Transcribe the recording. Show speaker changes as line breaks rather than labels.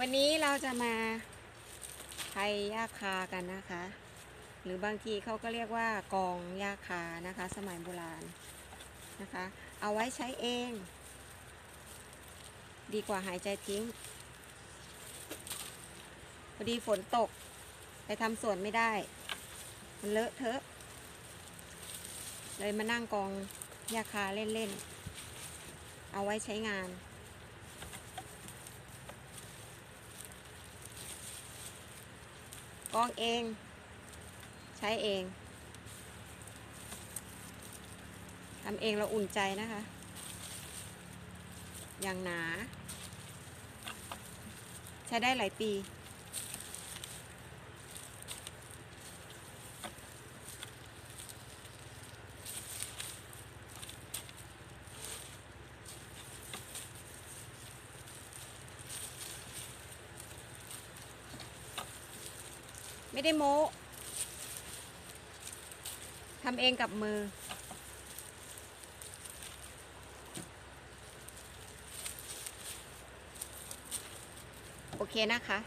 วันนี้เราจะมาไทยยาคากันนะคะ หรือบางทีเขาก็เรียกว่ากองยาคานะคะ สมัยโบราณนะคะ เอาไว้ใช้เอง ดีกว่าหายใจทิ้งพอดีฝนตก ไปทำสวนไม่ได้ มันเลอะเทอะ เลยมานั่งกองยาคาเล่นๆ เอาไว้ใช้งาน กองเอง ใช้เองทำเองเราอุ่นใจนะคะ อย่างหนา ใช้ได้หลายปี ไม่ได้โม้ทำเองกับมือ โอเคนะคะ